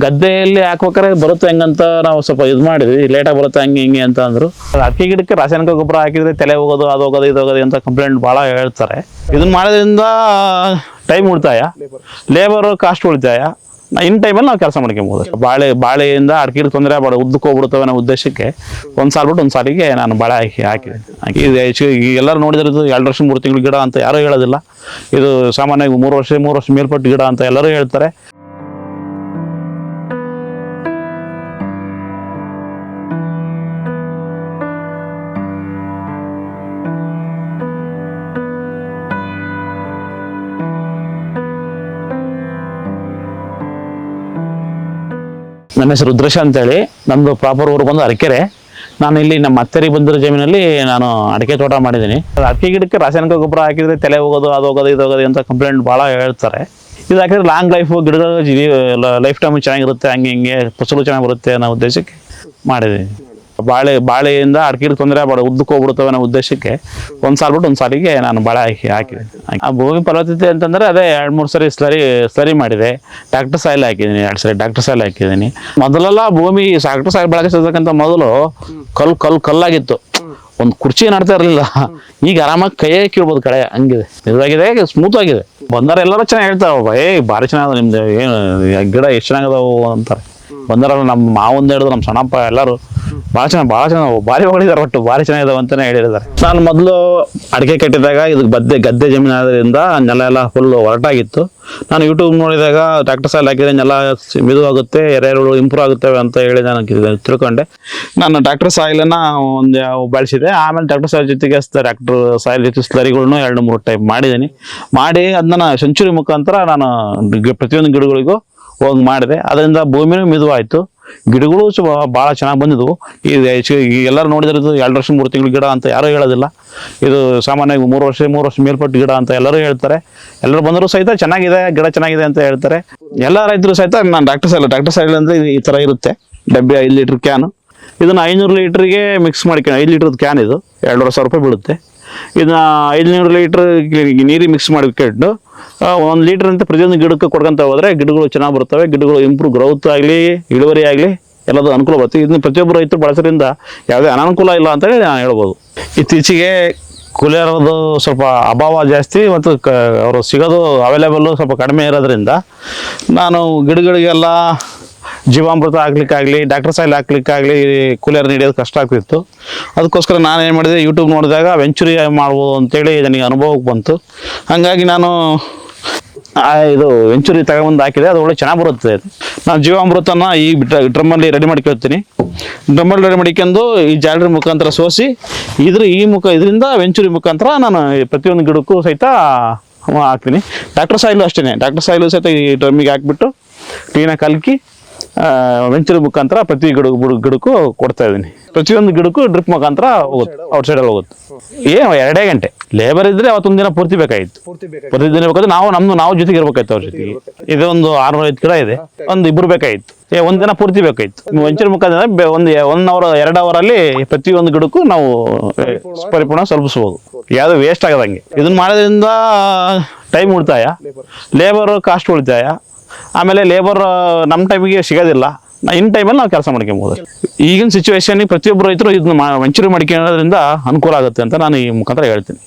ಗದ್ದೆಯಲ್ಲಿ ಹಾಕ್ಬೇಕಾರೆ ಬರುತ್ತೆ ಹೆಂಗಂತ ನಾವು ಸ್ವಲ್ಪ ಇದು ಮಾಡಿದ್ವಿ. ಲೇಟಾಗಿ ಬರುತ್ತೆ ಹಂಗೆ ಹಿಂಗೆ ಅಂತ ಅಂದರು. ಅಕ್ಕಿ ಗಿಡಕ್ಕೆ ರಾಸಾಯನಿಕ ಗೊಬ್ಬರ ಹಾಕಿದ್ರೆ ತಲೆ ಹೋಗೋದು, ಅದು ಹೋಗೋದು, ಇದು ಹೋಗೋದು ಅಂತ ಕಂಪ್ಲೇಂಟ್ ಭಾಳ ಹೇಳ್ತಾರೆ. ಇದನ್ನ ಮಾಡೋದ್ರಿಂದ ಟೈಮ್ ಉಳಿತಾಯ. ಲೇಬರ್ ಕಾಸ್ಟ್ ಉಳಿತಾಯ. ಇನ್ ಟೈಮಲ್ಲಿ ನಾವು ಕೆಲಸ ಮಾಡ್ಕೊಬೋದು. ಬಾಳೆ, ಬಾಳೆಯಿಂದ ಅಡಿಕೆ ತೊಂದರೆ ಬಾಳೆ ಉದ್ದಕ್ಕೆ ಹೋಗ್ಬಿಡ್ತವೆ ಅನ್ನೋ ಉದ್ದೇಶಕ್ಕೆ ಒಂದು ಸಾಲ ಬಿಟ್ಟು ಒಂದು ಸಾಲಿಗೆ ನಾನು ಬಾಳೆ ಹಾಕಿ ಹಾಕಿದೆ ಹಾಕಿ. ಇದು ಹೆಚ್ಚು- ಎಲ್ಲರೂ ನೋಡಿದ್ರೆ ಎರಡು ವರ್ಷ ಮೂರು ತಿಂಗಳು ಗಿಡ ಅಂತ ಯಾರೂ ಹೇಳೋದಿಲ್ಲ. ಇದು ಸಾಮಾನ್ಯವಾಗಿ ಮೂರು ವರ್ಷ ಮೂರು ವರ್ಷ ಮೇಲ್ಪಟ್ಟು ಗಿಡ ಅಂತ ಎಲ್ಲರೂ ಹೇಳ್ತಾರೆ. ನನ್ನ ಹೆಸರು ರುದ್ರೇಶ ಅಂತೇಳಿ. ನಮ್ಮದು ಪ್ರಾಪರ್ ಊರು ಬಂದು ಅರಕೆರೆ. ನಾನು ಇಲ್ಲಿ ನಮ್ಮ ಅತ್ತೆರಿ ಬಂದಿರೋ ಜಮೀನಲ್ಲಿ ನಾನು ಅಡಿಕೆ ತೋಟ ಮಾಡಿದ್ದೀನಿ. ಅಡಿಕೆ ಗಿಡಕ್ಕೆ ರಾಸಾಯನಿಕ ಗೊಬ್ಬರ ಹಾಕಿದ್ರೆ ತಲೆ ಹೋಗೋದು, ಅದು ಹೋಗೋದು, ಇದು ಹೋಗೋದು ಅಂತ ಕಂಪ್ಲೇಂಟ್ ಭಾಳ ಹೇಳ್ತಾರೆ. ಇದು ಹಾಕಿದ್ರೆ ಲಾಂಗ್ ಲೈಫ್ ಗಿಡಗಳ ಲೈಫ್ ಟೈಮ್ ಚೆನ್ನಾಗಿರುತ್ತೆ, ಹಂಗೆ ಹಿಂಗೆ, ಫಸಲು ಚೆನ್ನಾಗಿ ಬರುತ್ತೆ ಅನ್ನೋ ಉದ್ದೇಶಕ್ಕೆ ಮಾಡಿದ್ದೀನಿ. ಬಾಳೆ, ಬಾಳೆಯಿಂದ ಅಡಿಕೆ ತೊಂದರೆ ಬಾಳೆ ಉದ್ದಕ್ಕೆ ಅನ್ನೋ ಉದ್ದೇಶಕ್ಕೆ ಒಂದು ಸಾಲ ಬಿಟ್ಟು ಒಂದು ಸಾಲಿಗೆ ನಾನು ಬಾಳೆ ಹಾಕಿ ಹಾಕಿದೆ ಆ ಭೂಮಿ ಫಲವತ್ತತೆ ಅಂತಂದ್ರೆ ಅದೇ ಎರಡು ಮೂರು ಸರಿ ಸರಿ ಸರಿ ಮಾಡಿದೆ. ಡಾಕ್ಟರ್ ಸಾಯಿಲ್ ಹಾಕಿದ್ದೀನಿ, ಎರಡು ಸರಿ ಡಾಕ್ಟರ್ ಸಾಯಿಲ್ ಹಾಕಿದ್ದೀನಿ. ಮೊದಲೆಲ್ಲ ಭೂಮಿ ಡಾಕ್ಟರ್ ಸಾಯಿಲ್ ಬಳಸೋದಕ್ಕಿಂತ ಮೊದಲು ಕಲ್ಲು ಕಲ್ಲು, ಕಲ್ಲಾಗಿತ್ತು. ಒಂದು ಕುರ್ಚಿ ನಡ್ತಾ ಇರಲಿಲ್ಲ. ಈಗ ಆರಾಮಾಗಿ ಕೈಯೇ ಕೀಳ್ಬೋದು ಕಡೆ ಹಂಗಿದೆ. ಇದಾಗಿದೆ ಸ್ಮೂತ್ ಆಗಿದೆ. ಬಂದಾರ ಎಲ್ಲರೂ ಚೆನ್ನಾಗಿ ಹೇಳ್ತಾವ ಏ ಭಾರಿ ಚೆನ್ನಾಗದ ನಿಮ್ದು, ಏನು, ಗಿಡ ಎಷ್ಟು ಚೆನ್ನಾಗದವು ಅಂತಾರೆ. ಬಂದಾರಲ್ಲ ನಮ್ಮ ಮಾವಂದು ಹಿಡಿದು ನಮ್ಮ ಸಣ್ಣಪ್ಪ ಎಲ್ಲರೂ. ಭಾಳ ಚೆನ್ನಾಗಿ ಭಾಳ ಚೆನ್ನಾಗಿ, ಭಾರಿ ಹೊಗಳಿದಾರೆ ಒಟ್ಟು, ಭಾರಿ ಚೆನ್ನಾಗಿದಾವೆ ಅಂತಾನೆ ಹೇಳಿದ್ದಾರೆ. ನಾನು ಮೊದಲು ಅಡಿಕೆ ಕಟ್ಟಿದಾಗ ಇದಕ್ಕೆ ಗದ್ದೆ ಗದ್ದೆ ಜಮೀನು ಆದ್ರಿಂದ ನೆಲ ಎಲ್ಲ ಫುಲ್ ಹೊರಟಾಗಿತ್ತು. ನಾನು ಯೂಟ್ಯೂಬ್ ನೋಡಿದಾಗ ಟ್ರ್ಯಾಕ್ಟರ್ ಸಾಲ ಹಾಕಿದ್ರೆ ನೆಲ ಮಿದು ಆಗುತ್ತೆ, ಎರೆಹುಳು ಇಂಪ್ರೂವ್ ಆಗುತ್ತವೆ ಅಂತ ಹೇಳಿ ನಾನು ತಿಳ್ಕೊಂಡೆ. ನಾನು ಟ್ರ್ಯಾಕ್ಟರ್ ಸಾಯಿಲನ್ನು ಒಂದು ಬಳಸಿದೆ. ಆಮೇಲೆ ಟ್ರ್ಯಾಕ್ಟರ್ ಸಾಯಿಲ್ ಜೊತೆಗೆ ಟ್ರ್ಯಾಕ್ಟರ್ ಸಾಯಿಲ್ ಜೊತೆ ಸ್ಲರಿಗಳನ್ನು ಎರಡು, ಮೂರು ಟೈಪ್ ಮಾಡಿದ್ದೀನಿ. ಮಾಡಿ ಅದನ್ನ ಸೆಂಚುರಿ ಮುಖಾಂತರ ನಾನು ಪ್ರತಿಯೊಂದು ಗಿಡಗಳಿಗೂ ಹೋಗಿ ಮಾಡಿದೆ. ಅದರಿಂದ ಭೂಮಿನೂ ಮಿದುವಾಯಿತು. ಗಿಡಗಳು ಭಾಳ ಚೆನ್ನಾಗಿ ಬಂದಿದ್ವು. ಇದು ಎಲ್ಲರೂ ನೋಡಿದ್ರೆ ಇದು ಎರಡು ವರ್ಷ ಮೂರು ತಿಂಗಳು ಗಿಡ ಅಂತ ಯಾರೂ ಹೇಳೋದಿಲ್ಲ. ಇದು ಸಾಮಾನ್ಯವಾಗಿ ಮೂರು ವರ್ಷ ಮೂರು ವರ್ಷ ಮೇಲ್ಪಟ್ಟು ಗಿಡ ಅಂತ ಎಲ್ಲರೂ ಹೇಳ್ತಾರೆ. ಎಲ್ಲರೂ ಬಂದರೂ ಸಹಿತ ಚೆನ್ನಾಗಿದೆ, ಗಿಡ ಚೆನ್ನಾಗಿದೆ ಅಂತ ಹೇಳ್ತಾರೆ. ಎಲ್ಲ ರೈತರು ಸಹಿತ ನಾನು ಡಾಕ್ಟರ್ ಸೈಲ್ ಡಾಕ್ಟರ್ ಸೈಲ್ ಅಂದರೆ ಈ ಥರ ಇರುತ್ತೆ. ಡಬ್ಬಿ ಐದು ಲೀಟ್ರ್ ಕ್ಯಾನು ಇದನ್ನು ಐನೂರು ಲೀಟ್ರಿಗೆ ಮಿಕ್ಸ್ ಮಾಡ್ಕೊಂಡು ಐದು ಲೀಟ್ರದ್ದು ಕ್ಯಾನ್ ಇದು. ಎರಡೂವರೆ ಸಾವಿರ ರೂಪಾಯಿ ಬೀಳುತ್ತೆ. ಇದನ್ನ ಐದುನೂರು ಲೀಟ್ರ್ ನೀರಿಗೆ ಮಿಕ್ಸ್ ಮಾಡಿಬಿಟ್ಟು ಒಂದು ಲೀಟ್ರ್ ಅಂತ ಪ್ರತಿಯೊಂದು ಗಿಡಕ್ಕೆ ಕೊಡ್ಕೊಂತ ಹೋದರೆ ಗಿಡಗಳು ಚೆನ್ನಾಗಿ ಬರ್ತವೆ, ಗಿಡಗಳು ಇಂಪ್ರೂವ್ ಗ್ರೌತ್ ಆಗಲಿ, ಇಳುವರಿ ಆಗಲಿ ಎಲ್ಲದೂ ಅನುಕೂಲ ಬರುತ್ತೆ. ಇದನ್ನ ಪ್ರತಿಯೊಬ್ಬರು ರೈತರು ಬಳಸೋದ್ರಿಂದ ಯಾವುದೇ ಅನಾನುಕೂಲ ಇಲ್ಲ ಅಂತೇಳಿ ನಾನು ಹೇಳ್ಬೋದು. ಇತ್ತೀಚೆಗೆ ಕೂಲಿಯರದು ಸ್ವಲ್ಪ ಅಭಾವ ಜಾಸ್ತಿ ಮತ್ತು ಕ, ಅವರು ಸಿಗೋದು ಅವೈಲೇಬಲ್ಲು ಸ್ವಲ್ಪ ಕಡಿಮೆ ಇರೋದ್ರಿಂದ ನಾನು ಗಿಡಗಳಿಗೆಲ್ಲ ಜೀವಾಮೃತ ಹಾಕ್ಲಿಕ್ಕಾಗಲಿ, ಡಾಕ್ಟರ್ ಸಾಯಿಲ್ ಹಾಕ್ಲಿಕ್ಕಾಗಲಿ ಕೂಲಿಯರ್ ನೀಡೋದು ಕಷ್ಟ ಆಗ್ತಿತ್ತು. ಅದಕ್ಕೋಸ್ಕರ ನಾನು ಏನು ಮಾಡಿದೆ ಯೂಟ್ಯೂಬ್ ನೋಡಿದಾಗ ವೆಂಚುರಿ ಮಾಡ್ಬೋದು ಅಂತೇಳಿ ನನಗೆ ಅನುಭವಕ್ಕೆ ಬಂತು. ಹಾಗಾಗಿ ನಾನು ಇದು ವೆಂಚುರಿ ತಗೊಂಬಂದು ಹಾಕಿದೆ, ಅದು ಒಳ್ಳೆ ಚೆನ್ನಾಗಿ ಬರುತ್ತೆ ನಾನು ಜೀವಾಮೃತನ ಈ ಡ್ರಮ್ಮಲ್ಲಿ ರೆಡಿ ಮಾಡ್ಕೊಳ್ತೀನಿ ಡ್ರಮ್ಮಲ್ಲಿ ರೆಡಿ ಮಾಡ್ಕೊಂಡು ಈ ಜಾಲರಿ ಮುಖಾಂತರ ಸೋಸಿ, ಇದ್ರ ಈ ಮುಖ, ಇದರಿಂದ ವೆಂಚುರಿ ಮುಖಾಂತರ ನಾನು ಪ್ರತಿಯೊಂದು ಗಿಡಕ್ಕೂ ಸಹಿತ ಹಾಕ್ತೀನಿ. ಡಾಕ್ಟರ್ ಸಾಯಿಲು ಅಷ್ಟೇ ಡಾಕ್ಟರ್ ಸಾಯಿಲು ಸಹಿತ ಈ ಡ್ರಮ್ಮಿಗೆ ಹಾಕ್ಬಿಟ್ಟು ಕ್ಲೀನಾಗಿ ಕಲಕಿ ವೆಂಚುರಿ ಮುಖಾಂತರ ಪ್ರತಿ ಗಿಡ ಗಿಡಕ್ಕೂ ಕೊಡ್ತಾ ಇದ್ದೀನಿ. ಪ್ರತಿಯೊಂದು ಗಿಡಕ್ಕೂ ಡ್ರಿಪ್ ಮುಖಾಂತರ ಹೋಗುತ್ತೆ ಔಟ್ ಸೈಡಲ್ಲಿ ಹೋಗುತ್ತೆ. ಏನು ಎರಡೇ ಗಂಟೆ. ಲೇಬರ್ ಇದ್ರೆ ಅವತ್ತೊಂದು ದಿನ ಪೂರ್ತಿ ಬೇಕಾಗಿತ್ತು. ಪ್ರತಿ ದಿನ ಬೇಕಾದ್ರೆ ನಾವು ನಮ್ದು ನಾವು ಜೊತೆಗೆ ಇರ್ಬೇಕಾಯ್ತು ಅವ್ರ ಜೊತೆಗೆ. ಇದೊಂದು ಆರ್ನೂರ ಐದು ಗಿಡ ಇದೆ. ಒಂದು ಇಬ್ರು ಬೇಕಾಗಿತ್ತು. ಏ ಒಂದು ದಿನ ಪೂರ್ತಿ ಬೇಕಾಯ್ತು ವೆಂಚರ್ ಮುಖಾಂತರ ಒಂದು ಒನ್ ಅವರ್ ಎರಡು ಅವರಲ್ಲಿ ಪ್ರತಿಯೊಂದು ಗಿಡಕ್ಕೂ ನಾವು ಪರಿಪೂರ್ಣ ಸ್ವಲ್ಪಿಸ್ಬೋದು ಯಾವ್ದು ವೇಸ್ಟ್ ಆಗದಂಗೆ. ಇದನ್ನ ಮಾಡೋದ್ರಿಂದ ಟೈಮ್ ಉಳಿತಾಯ. ಲೇಬರ್ ಕಾಸ್ಟ್ ಉಳಿತಾಯ. ಆಮೇಲೆ ಲೇಬರ್ ನಮ್ಮ ಟೈಮಿಗೆ ಸಿಗೋದಿಲ್ಲ. ಇನ್ ಟೈಮಲ್ಲಿ ನಾವು ಕೆಲಸ ಮಾಡ್ಕೊಬೋದು. ಈಗಿನ ಸಿಚುವೇಶನ್ಗೆ ಪ್ರತಿಯೊಬ್ಬರು ರೈತರು ಇದನ್ನ ವೆಂಚೂರಿ ಮಾಡ್ಕೊಳ್ಳೋದ್ರಿಂದ ಅನುಕೂಲ ಆಗುತ್ತೆ ಅಂತ ನಾನು ಈ ಮುಖಾಂತರ ಹೇಳ್ತೀನಿ.